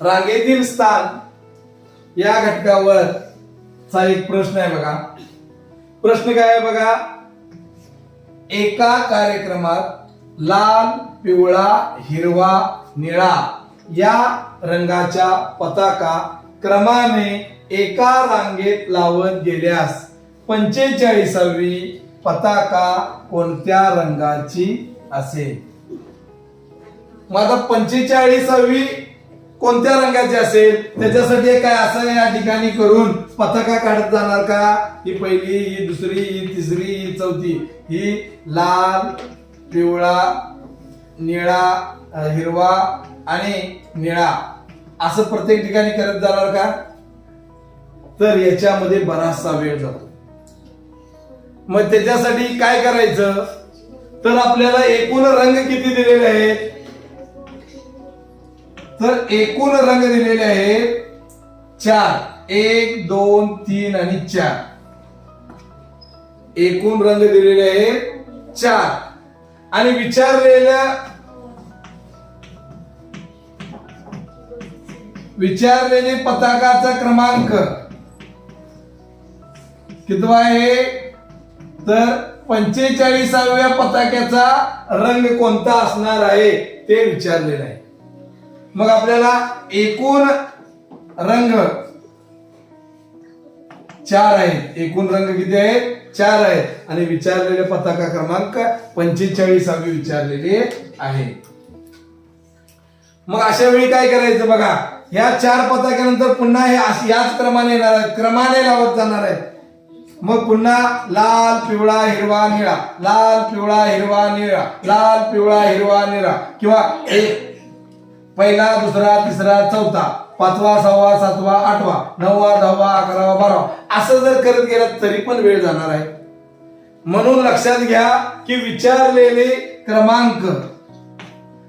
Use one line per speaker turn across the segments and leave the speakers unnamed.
रांगेतील स्थान या घटकावर चा एक प्रश्न आहे बघा. प्रश्न काय आहे बघा? एका कार्यक्रमात लाल पिवळा हिरवा निळा या रंगाच्या पताका क्रमाने एका रांगेत लावत गेल्यास पंचेचाळीसावी पताका कोणत्या रंगाची असेल? मग आता पंचेचाळीसावी कोणत्या रंगाची असेल? त्याच्यासाठी काय असं या ठिकाणी करून पताका काढत जाणार का? ही पहिली ही दुसरी ही तिसरी ही चौथी. ही लाल पिवळा निळा हिरवा आणि निळा. असं प्रत्येक ठिकाणी करत जाणार का? तर याच्यामध्ये बराचसा वेळ जातो. मग त्याच्यासाठी काय करायचं? तर आपल्याला एकूण रंग किती दिलेले आहेत? तर एकूण रंग दिलेले आहेत चार. एक दोन तीन आणि चार. एकूण रंग दिलेले आहेत चार. आणि विचारलेल्या विचारलेले पताकाचा क्रमांक कितवा आहे? तर पंचेचाळीसाव्या पताक्याचा रंग कोणता असणार आहे ते विचारलेलं आहे. मग आपल्याला एकूण रंग चार आहेत. एकूण रंग किती आहेत? चार आहेत. आणि विचारलेले पताका क्रमांक पंचेचाळीसावी विचारलेले आहे. मग अशा वेळी काय करायचं बघा? या चार पताक्यानंतर पुन्हा हे याच क्रमाने येणार आहेत. क्रमाने लावत जाणार आहेत. मग पुन्हा लाल पिवळा हिरवा निळा. लाल पिवळा हिरवा निळा. लाल पिवळा हिरवा निळा. किंवा एक पहिला दुसरा तिसरा चौथा पाचवा सहावा सातवा आठवा नववा दहावा अकरावा बारावा. असं जर करत गेलं तरी पण वेळ जाणार आहे. म्हणून लक्षात घ्या की विचारलेले क्रमांक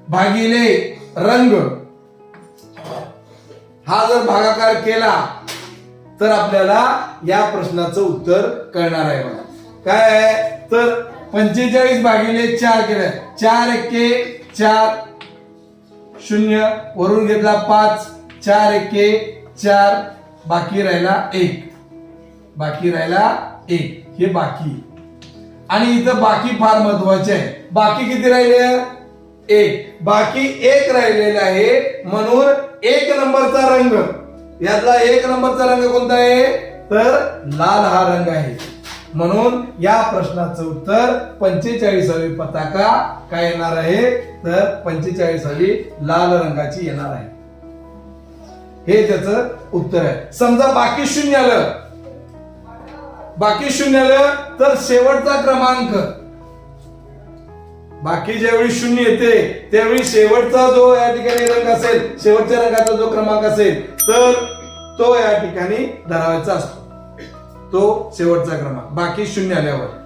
भागिले रंग हा जर भागाकार केला तर आपल्याला या प्रश्नाचं उत्तर कळणार आहे मला काय आहे? तर पंचेचाळीस भागिले चार केलं. चार एके चार. शून्य वरून घेतला पाच चार एके चार बाकी राहिला एक. बाकी राहिला एक. हे बाकी. आणि इथं बाकी फार महत्त्वाचे आहे. बाकी किती राहिले? एक. बाकी एक राहिलेला आहे म्हणून एक नंबरचा रंग. यातला एक नंबरचा रंग कोणता आहे? तर लाल हा रंग आहे. म्हणून या प्रश्नाचं उत्तर पंचेचाळीसावी पताका काय येणार आहे? तर पंचेचाळीसावी लाल रंगाची येणार आहे. हे त्याचं उत्तर आहे. समजा बाकी शून्य आलं. बाकी शून्य आलं तर शेवटचा क्रमांक. बाकी ज्यावेळी शून्य येते त्यावेळी शेवटचा जो या ठिकाणी रंग असेल शेवटच्या रंगाचा जो क्रमांक असेल तर तो या ठिकाणी धरावायचा असतो. तो शेवटचा क्रमांक. बाकी शून्य आल्यावर.